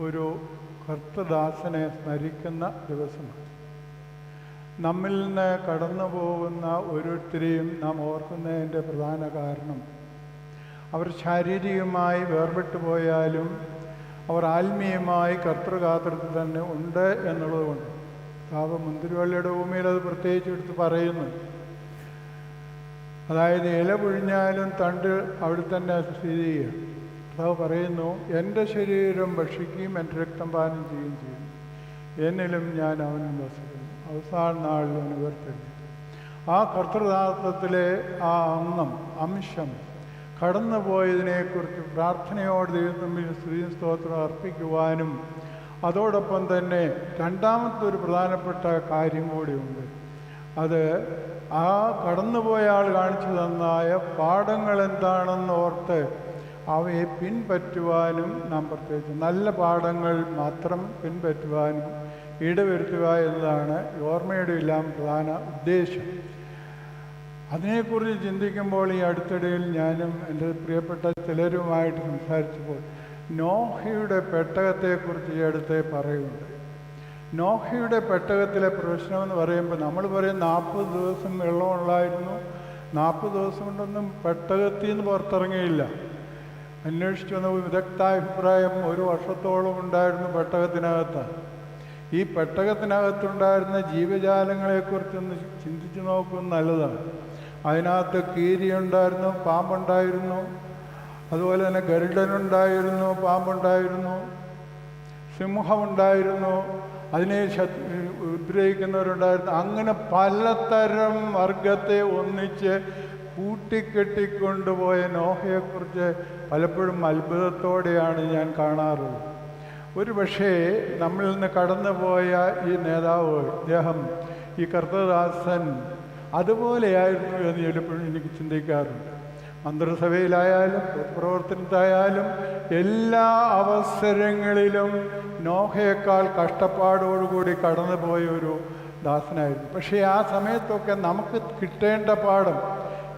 ഒരു കർത്തദാസനെ സ്മരിക്കുന്ന ദിവസമാണ്. നമ്മിൽ നിന്ന് കടന്നു പോകുന്ന ഓരോരുത്തരെയും നാം ഓർക്കുന്നതിന്റെ പ്രധാന കാരണം അവർ ശാരീരികമായി വേർപെട്ടു പോയാലും അവർ ആത്മീയമായി കർത്തൃകാത്രത്തിൽ തന്നെ ഉണ്ട് എന്നുള്ളതുകൊണ്ട് താപ മുന്തിരിവള്ളിയുടെ ഭൂമിയിൽ അത് പ്രത്യേകിച്ച് എടുത്ത് പറയുന്നു. അതായത് ഇല പൊഴിഞ്ഞാലും തണ്ട് അവിടെ തന്നെ സ്ഥിതി ചെയ്യുക. കർത്താവ് പറയുന്നു എന്റെ ശരീരം ഭക്ഷിക്കുകയും എന്റെ രക്തം പാനം ചെയ്യുകയും ചെയ്യും. എന്നിലും ഞാൻ അവനും വസിക്കുന്നു. അവസാന നാളിൽ അവന് ഉയർത്തെഴുന്നേൽക്കും ആ കർത്തൃദാസത്തിലെ ആ അംഗം അംശം കടന്നുപോയതിനെക്കുറിച്ച് പ്രാർത്ഥനയോട് ദൈവത്തിൽ സ്ത്രീ സ്തോത്രം അർപ്പിക്കുവാനും അതോടൊപ്പം തന്നെ രണ്ടാമത്തെ ഒരു പ്രധാനപ്പെട്ട കാര്യം കൂടിയുണ്ട്. അത് ആ കടന്നുപോയ ആൾ കാണിച്ചു തന്നായ പാഠങ്ങൾ എന്താണെന്ന് ഓർത്ത് അവയെ പിൻപറ്റുവാനും നാം പ്രത്യേകിച്ച് നല്ല പാഠങ്ങൾ മാത്രം പിൻപറ്റുവാനും ഇടവരുത്തുക എന്നതാണ് ഓർമ്മയുടെ എല്ലാം പ്രധാന ഉദ്ദേശം. അതിനെക്കുറിച്ച് ചിന്തിക്കുമ്പോൾ ഈ അടുത്തിടയിൽ ഞാനും എന്റെ പ്രിയപ്പെട്ട ചിലരുമായിട്ട് സംസാരിച്ചപ്പോൾ നോഹയുടെ പെട്ടകത്തെക്കുറിച്ച് ഈ അടുത്ത് പറയുന്നുണ്ട്. നോഹയുടെ പെട്ടകത്തിലെ പ്രശ്നമെന്ന് പറയുമ്പോൾ നമ്മൾ പറയും നാൽപ്പത് ദിവസം വെള്ളമുള്ളായിരുന്നു. നാൽപ്പത് ദിവസം കൊണ്ടൊന്നും പെട്ടകത്തിൽ നിന്ന് പുറത്തിറങ്ങിയില്ല. അന്വേഷിച്ചു വന്ന വിദഗ്ധാഭിപ്രായം ഒരു വർഷത്തോളം ഉണ്ടായിരുന്നു പെട്ടകത്തിനകത്ത്. ഈ പെട്ടകത്തിനകത്തുണ്ടായിരുന്ന ജീവജാലങ്ങളെക്കുറിച്ചൊന്ന് ചിന്തിച്ചു നോക്കുന്നത് നല്ലതാണ്. അതിനകത്ത് കീരിയുണ്ടായിരുന്നു പാമ്പുണ്ടായിരുന്നു അതുപോലെ തന്നെ ഗരുഡനുണ്ടായിരുന്നു പാമ്പുണ്ടായിരുന്നു സിംഹമുണ്ടായിരുന്നു അതിനെ ഉദ്രവിക്കുന്നവരുണ്ടായിരുന്നു അങ്ങനെ പലതരം വർഗത്തെ ഒന്നിച്ച് കൂട്ടിക്കെട്ടിക്കൊണ്ടുപോയ നോഹയെക്കുറിച്ച് പലപ്പോഴും അത്ഭുതത്തോടെയാണ് ഞാൻ കാണാറുള്ളത്. ഒരു പക്ഷേ നമ്മളിൽ നിന്ന് കടന്നുപോയ ഈ നേതാവ് ഇദ്ദേഹം ഈ കർത്തദാസൻ അതുപോലെയായിരുന്നു എന്ന് ചിലപ്പോഴും എനിക്ക് ചിന്തിക്കാറുണ്ട്. മന്ത്രിസഭയിലായാലും പ്രവർത്തനത്തായാലും എല്ലാ അവസരങ്ങളിലും നോഹയേക്കാൾ കഷ്ടപ്പാടോടുകൂടി കടന്നുപോയ ഒരു ദാസനായിരുന്നു. പക്ഷേ ആ സമയത്തൊക്കെ നമുക്ക് കിട്ടേണ്ട പാഠം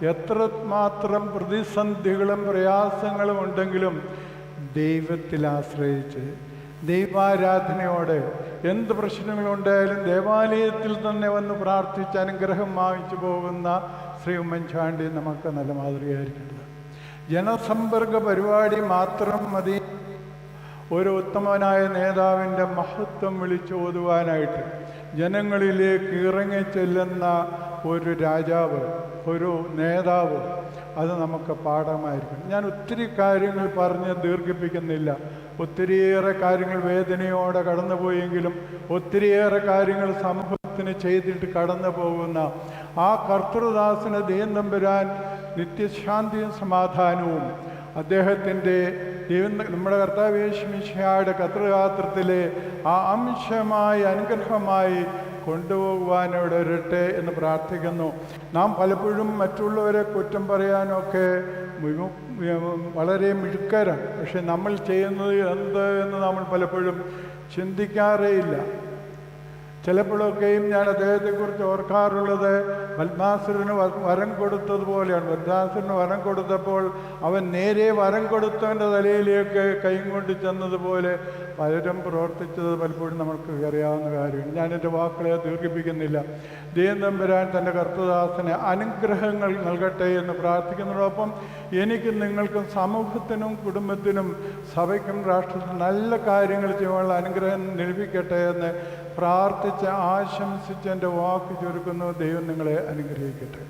എത്രമാത്രം പ്രതിസന്ധികളും പ്രയാസങ്ങളും ഉണ്ടെങ്കിലും ദൈവത്തിൽ ആശ്രയിച്ച് ദൈവാരാധനയോടെ എന്ത് പ്രശ്നങ്ങളുണ്ടായാലും ദേവാലയത്തിൽ തന്നെ വന്ന് പ്രാർത്ഥിച്ച് അനുഗ്രഹം വാങ്ങിച്ചു പോകുന്ന ശ്രീ ഉമ്മൻചാണ്ടി നമുക്ക് നല്ല മാതൃകയായിരിക്കുന്നത് ജനസമ്പർക്ക പരിപാടി മാത്രം മതി. ഒരു ഉത്തമനായ നേതാവിന്റെ മഹത്വം വിളിച്ചോതുവാനായിട്ട് ജനങ്ങളിലേക്ക് ഇറങ്ങി ചെല്ലുന്ന ഒരു രാജാവ് ഒരു നേതാവ് അത് നമുക്ക് പാഠമായിരിക്കും ഞാൻ ഒത്തിരി കാര്യങ്ങൾ പറഞ്ഞ് ദീർഘിപ്പിക്കുന്നില്ല. ഒത്തിരിയേറെ കാര്യങ്ങൾ വേദനയോടെ കടന്നുപോയെങ്കിലും ഒത്തിരിയേറെ കാര്യങ്ങൾ സമൂഹത്തിന് ചെയ്തിട്ട് കടന്നു പോകുന്ന ആ കർത്തൃദാസിന് വരാൻ നിത്യശാന്തിയും സമാധാനവും അദ്ദേഹത്തിന്റെ ദൈവം നമ്മുടെ കർത്താവേശ്മിഷയുടെ കർത്തൃഗാത്രത്തിലെ ആ അംശമായി അനുഗ്രഹമായി കൊണ്ടുപോകുവാനോട് ഇരട്ടെ എന്ന് പ്രാർത്ഥിക്കുന്നു. നാം പലപ്പോഴും മറ്റുള്ളവരെ കുറ്റം പറയാനൊക്കെ വളരെ മിടുക്കരാണ്. പക്ഷെ നമ്മൾ ചെയ്യുന്നത് എന്ത് എന്ന് നമ്മൾ പലപ്പോഴും ചിന്തിക്കാറേയില്ല. ചിലപ്പോഴൊക്കെയും ഞാൻ അദ്ദേഹത്തെക്കുറിച്ച് ഓർക്കാറുള്ളത് പത്മാസുരന് വരം കൊടുത്തതുപോലെയാണ്. പത്മാസുരന് വരം കൊടുത്തപ്പോൾ അവൻ നേരെ വരം കൊടുത്തവന്റെ തലയിലേക്ക് കൈയും കൊണ്ട് ചെന്നതുപോലെ പലരും പ്രവർത്തിച്ചത് പലപ്പോഴും നമുക്ക് അറിയാവുന്ന കാര്യമാണ് ഞാൻ എന്റെ വാക്കുകളെ ദീർഘിപ്പിക്കുന്നില്ല. ദൈവം തമ്പുരാൻ തന്റെ കർത്തദാസന് അനുഗ്രഹങ്ങൾ നൽകട്ടെ എന്ന് പ്രാർത്ഥിക്കുന്നതോടൊപ്പം എനിക്കും നിങ്ങൾക്കും സമൂഹത്തിനും കുടുംബത്തിനും സഭയ്ക്കും രാഷ്ട്രത്തിനും നല്ല കാര്യങ്ങൾ ചെയ്യാനുള്ള അനുഗ്രഹം ലഭിക്കട്ടെ എന്ന് പ്രാർത്ഥിച്ച് ആശംസിച്ച് എന്റെ വാക്ക് ചുരുക്കുന്നു. ദൈവം നിങ്ങളെ അനുഗ്രഹിക്കട്ടെ.